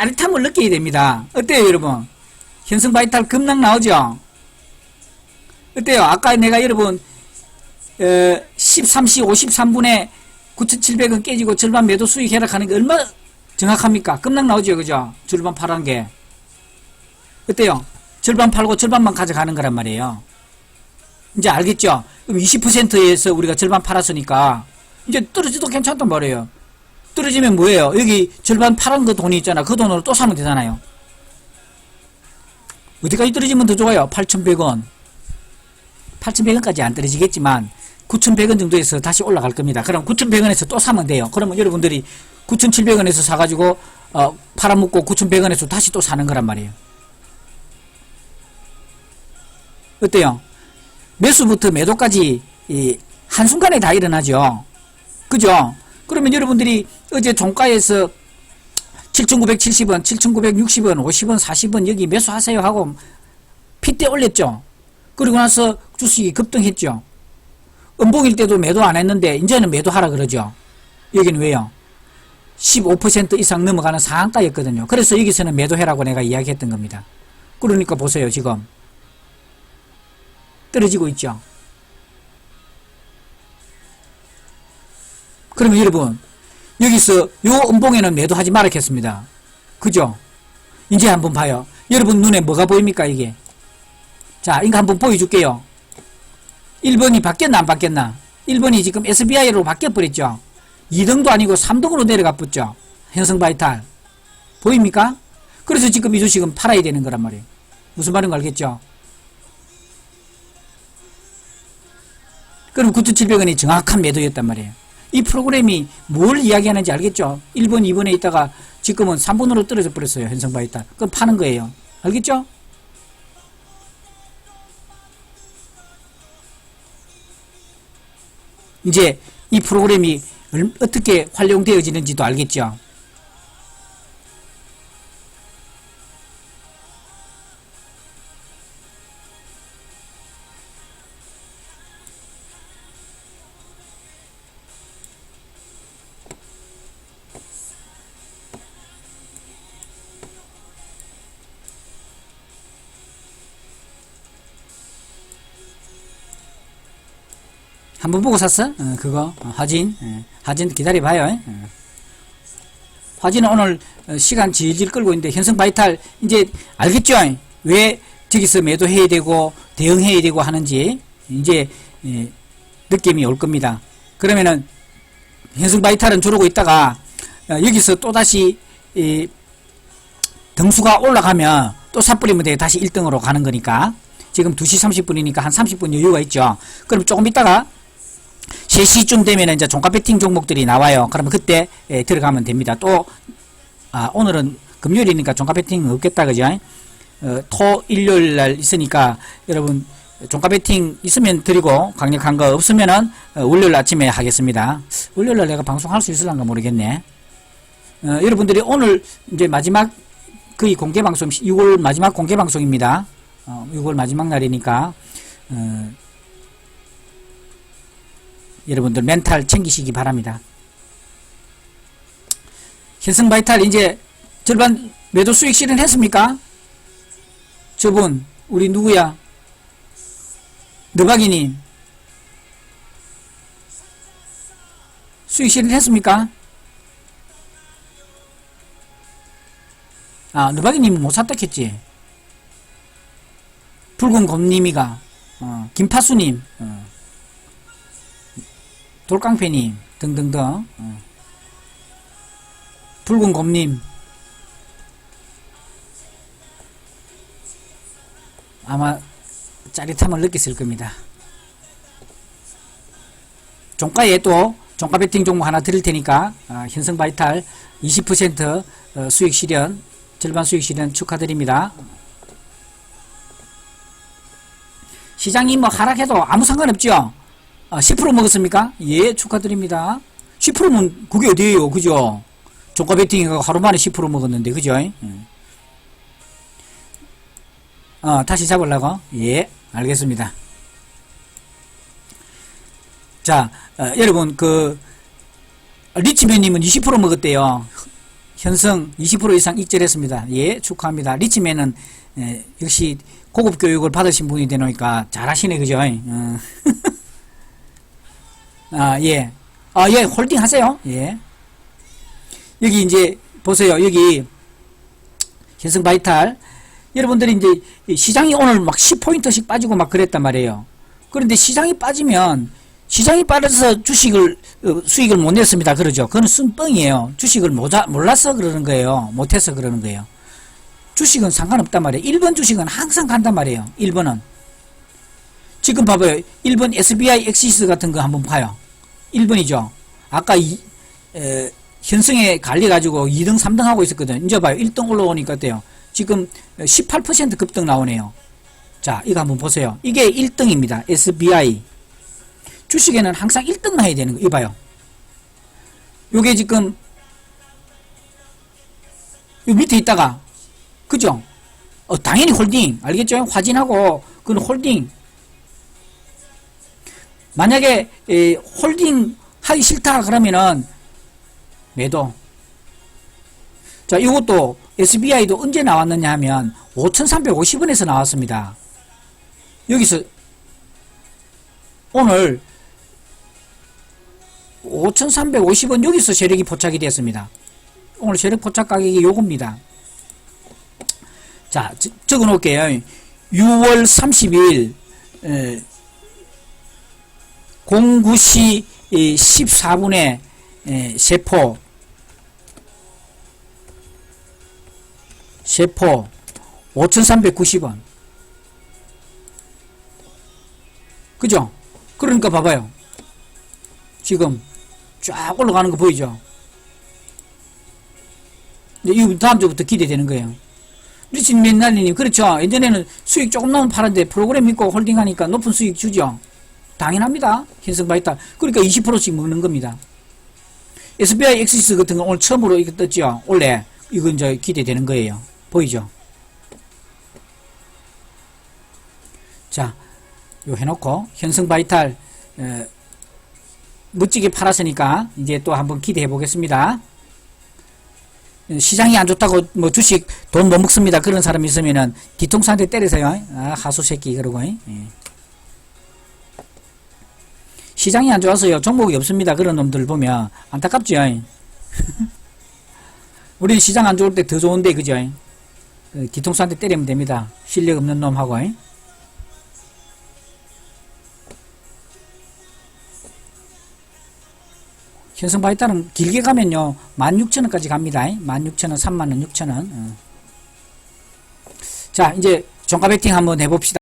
짜릿함을 느끼게 됩니다. 어때요, 여러분? 현성 바이탈 급락 나오죠? 어때요? 아까 내가 여러분, 어, 13시 53분에 9,700원 깨지고 절반 매도 수익 하락하는 게 얼마 정확합니까? 급락 나오죠, 그죠? 절반 팔은 게. 어때요? 절반 팔고 절반만 가져가는 거란 말이에요. 이제 알겠죠? 그럼 20%에서 우리가 절반 팔았으니까, 이제 떨어져도 괜찮단 말이에요. 떨어지면 뭐예요? 여기 절반 팔은 그 돈이 있잖아. 그 돈으로 또 사면 되잖아요. 어디까지 떨어지면 더 좋아요? 8,100원. 8,100원까지 안 떨어지겠지만 9,100원 정도에서 다시 올라갈 겁니다. 그럼 9,100원에서 또 사면 돼요. 그러면 여러분들이 9,700원에서 사가지고 어, 팔아먹고 9,100원에서 다시 또 사는 거란 말이에요. 어때요? 매수부터 매도까지 이 한순간에 다 일어나죠. 그죠? 그러면 여러분들이 어제 종가에서 7,970원, 7,960원, 50원, 40원 여기 매수하세요 하고 핏대 올렸죠. 그리고 나서 주식이 급등했죠. 음봉일 때도 매도 안 했는데 이제는 매도하라 그러죠. 여기는 왜요? 15% 이상 넘어가는 상한가였거든요. 그래서 여기서는 매도해라고 내가 이야기했던 겁니다. 그러니까 보세요, 지금. 떨어지고 있죠. 그러면 여러분, 여기서 요 음봉에는 매도하지 말았겠습니다. 그죠? 이제 한번 봐요. 여러분 눈에 뭐가 보입니까, 이게? 자, 이거 한번 보여줄게요. 1번이 바뀌었나, 안 바뀌었나? 1번이 지금 SBI로 바뀌어버렸죠? 2등도 아니고 3등으로 내려가 붙죠? 현성바이탈. 보입니까? 그래서 지금 이 주식은 팔아야 되는 거란 말이에요. 무슨 말인가 알겠죠? 그럼 9,700원이 정확한 매도였단 말이에요. 이 프로그램이 뭘 이야기하는지 알겠죠? 1번, 2번에 있다가 지금은 3번으로 떨어져 버렸어요. 현성바이탈. 그럼 파는 거예요. 알겠죠? 이제 이 프로그램이 얼- 어떻게 활용되어지는지도 알겠죠? 한 번 보고 샀어? 어, 그거 어, 화진 예. 화진 기다려봐요 예. 화진은 오늘 어, 시간 질질 끌고 있는데 현성 바이탈 이제 알겠죠? 왜 저기서 매도해야 되고 대응해야 되고 하는지 이제 예, 느낌이 올 겁니다 그러면은 현성 바이탈은 저러고 있다가 어, 여기서 또다시 이 등수가 올라가면 또 삿뿌리면 돼 다시 1등으로 가는 거니까 지금 2시 30분이니까 한 30분 여유가 있죠 그럼 조금 있다가 3시쯤 되면 이제 종가 배팅 종목들이 나와요. 그러면 그때 예, 들어가면 됩니다. 또, 아, 오늘은 금요일이니까 종가 배팅 없겠다, 그죠? 어, 토, 일요일 날 있으니까 여러분, 종가 배팅 있으면 드리고 강력한 거 없으면은 어, 월요일 아침에 하겠습니다. 월요일 날 내가 방송할 수 있을란가 모르겠네. 어, 여러분들이 오늘 이제 마지막 거의 공개 방송, 6월 마지막 공개 방송입니다. 어, 6월 마지막 날이니까, 어, 여러분들 멘탈 챙기시기 바랍니다. 현성 바이탈 이제 절반 매도 수익 실현했습니까? 저분 우리 누구야? 너박이님 수익 실현했습니까? 아 너박이님 못 샀다 했지? 붉은 곰님이가 어, 김파수님 어. 돌깡패님 등등등 어. 붉은 곰님 아마 짜릿함을 느꼈을 겁니다. 종가에 또 종가 베팅 종목 하나 드릴 테니까 아, 현성 바이탈 20% 어, 수익 실현 절반 수익 실현 축하드립니다. 시장이 뭐 하락해도 아무 상관없죠. 아, 10% 먹었습니까? 예, 축하드립니다. 10%면 그게 어디에요, 그죠? 종가 베팅이가 하루 만에 10% 먹었는데, 그죠? 음. 어, 다시 잡으려고? 예, 알겠습니다. 자, 어, 여러분, 그, 리치맨님은 20% 먹었대요. 현성 20% 이상 익절했습니다. 예, 축하합니다. 리치맨은 예, 역시 고급 교육을 받으신 분이 되니까 잘하시네, 그죠? 어. 아, 예. 아, 예, 홀딩 하세요. 예. 여기 이제 보세요. 여기 현성 바이탈 여러분들이 이제 이 시장이 오늘 막 10포인트씩 빠지고 막 그랬단 말이에요. 그런데 시장이 빠지면 시장이 빠져서 주식을 어, 수익을 못 냈습니다. 그러죠. 그건 쓴뻥이에요. 주식을 모자, 몰라서 그러는 거예요. 못해서 그러는 거예요. 주식은 상관없단 말이에요. 1번 주식은 항상 간단 말이에요. 1번은. 지금 봐봐요. 1번 SBI 엑시스 같은 거 한번 봐요. 1번이죠. 아까 이, 에, 현승에 갈려가지고 2등, 3등 하고 있었거든. 이제 봐요. 1등 올라오니까 어때요? 지금 18% 급등 나오네요. 자, 이거 한번 보세요. 이게 1등입니다. SBI. 주식에는 항상 1등만 해야 되는 거. 이거 봐요. 요게 지금, 요 밑에 있다가, 그죠? 어, 당연히 홀딩. 알겠죠? 화진하고, 그건 홀딩. 만약에, 에, 홀딩 하기 싫다 그러면은, 매도. 자, 이것도 SBI도 언제 나왔느냐 하면 5,350원에서 나왔습니다. 여기서 오늘 5,350원 여기서 세력이 포착이 됐습니다. 오늘 세력 포착 가격이 요겁니다. 자, 저- 적어 놓을게요. 6월 30일 09시 14분에 세포 세포 5,390원. 그죠? 그러니까 봐봐요. 지금 쫙 올라가는 거 보이죠? 이 다음 주부터 기대되는 거예요. 리친 맨날리님, 그렇죠. 예전에는 수익 조금 나면 팔았는데 프로그램 믿고 홀딩하니까 높은 수익 주죠. 당연합니다. 현성 바이탈. 그러니까 20%씩 먹는 겁니다. SBI 엑시스 같은 거 오늘 처음으로 이거 떴죠. 원래 이건 이제 기대되는 거예요. 보이죠? 자, 요 해놓고 현성 바이탈 에, 멋지게 팔았으니까 이제 또 한번 기대해 보겠습니다. 에, 시장이 안 좋다고 뭐 주식 돈 못 먹습니다. 그런 사람 있으면은 뒤통수한테 때리세요. 아, 하수 새끼 그러고. 예. 시장이 안 좋아서요. 종목이 없습니다. 그런 놈들 보면 안타깝죠. 우리 시장 안 좋을 때 더 좋은데 그죠? 그 뒤통수 한테 때리면 됩니다. 실력 없는 놈하고. 현성 바이탈은 길게 가면요. 16,000원까지 갑니다. 16,000원, 36,000원, 6,000원. 어. 자, 이제 종가 베팅 한번 해봅시다.